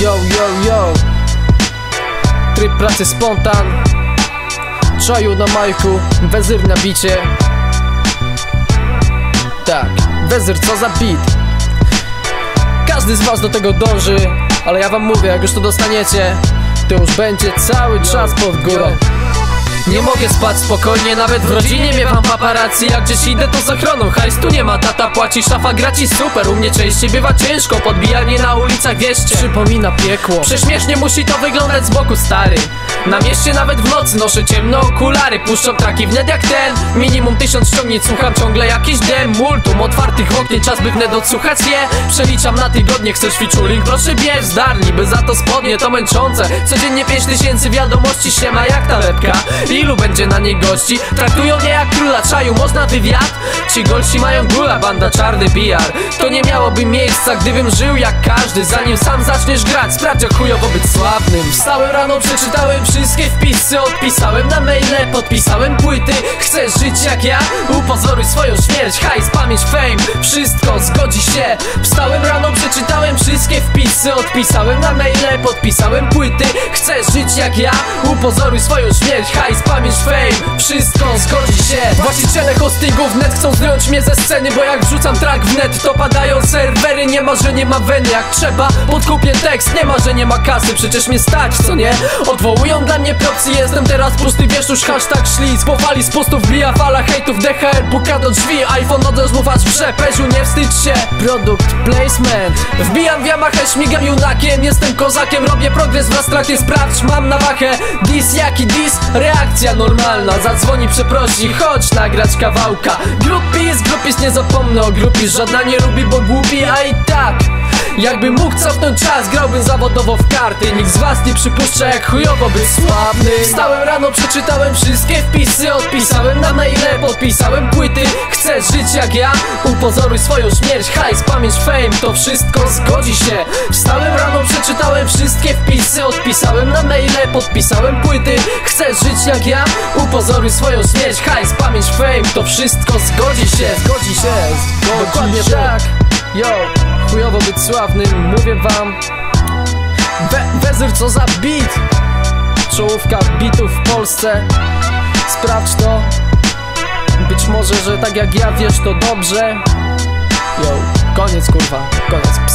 Yo, yo, yo. Tryb pracy spontan. Czaju na majku, wezyr na bicie. Tak, wezyr co za beat. Każdy z was do tego dąży Ale ja wam mówię, jak już to dostaniecie To już będzie cały czas pod górę nie mogę spać spokojnie, nawet w rodzinie miewam paparazzi. Jak gdzieś idę to z ochroną, hajs tu nie ma. Tata płaci, szafa graci, super. U mnie częściej bywa ciężko, podbijanie na ulicach wieście. Przypomina piekło. Prześmiesznie musi to wyglądać z boku stary Na mieście nawet w nocy noszę ciemno okulary Puszczam traki wnet jak ten. Minimum tysiąc ściągnięć, słucham ciągle jakiś dem. Multum otwartych okien, czas by wnet odsłuchać je Przeliczam na tygodnie, chcesz featuring? Proszę bierz, zdarli, by za to spodnie to męczące. Codziennie pięć tysięcy wiadomości, ściema jak ta lepka Ilu będzie na niej gości? Traktują mnie jak króla czaju, można wywiad? Ci golsi mają gula, banda czarny PR To nie miałoby miejsca, gdybym żył jak każdy Zanim sam zaczniesz grać, sprawdź jak chujowo być sławnym. Wstałem rano, przeczytałem wszystkie wpisy Odpisałem na maile, podpisałem płyty Chcesz żyć jak ja? Upozoruj swoją śmierć Hajs, pamięć, fame, wszystko zgodzi się Wstałem rano, przeczytałem wszystkie wpisy Odpisałem na maile, podpisałem płyty Chcesz żyć jak ja? Upozoruj swoją śmierć Hajs, pamięć, fame, wszystko zgodzi się Właściciele hostingów net chcą zdjąć mnie ze sceny Bo jak wrzucam track w net to padają serwery. Nie ma, że nie ma weny jak trzeba. Podkupię tekst, nie ma, że nie ma kasy. Przecież mnie stać, co nie? Odwołują dla mnie propsy, jestem teraz pusty już hashtag ślizg, po fali z postów Wbija fala hejtów, DHR puka do drzwi. iPhone odezmów aż wrze, nie wstydź się. Produkt, placement. Wbijam w Yamaha, śmigam junakiem Jestem kozakiem, robię progres wraz z trackiem Sprawdź, mam na wachę Dis jaki dis, reakcja normalna. Zadzwoni, przeprosi, chodź nagrać kawałka. Grupis, grupis, nie zapomnę o grupis Żadna nie lubi, bo głupi, a i tak. Jakbym mógł cofnąć czas, grałbym zawodowo w karty. Nikt z was nie przypuszcza jak chujowo być sławny. Wstałem rano, przeczytałem wszystkie wpisy. Odpisałem na maile, podpisałem płyty. Chcesz żyć jak ja? Upozoruj swoją śmierć Hajs, pamięć, fame, to wszystko zgodzi się. Wstałem rano, przeczytałem wszystkie wpisy Odpisałem na maile, podpisałem płyty. Chcesz żyć jak ja? Upozoruj swoją śmierć Hajs, pamięć, fame, to wszystko zgodzi się. Zgodzi się, zgodzi Dokładnie się. tak. Yo, chujowo być sławnym, mówię wam. We, Wezyr co za beat. Czołówka bitów w Polsce. Sprawdź to. Być może, że tak jak ja wiesz to dobrze. Yo, koniec kurwa, koniec,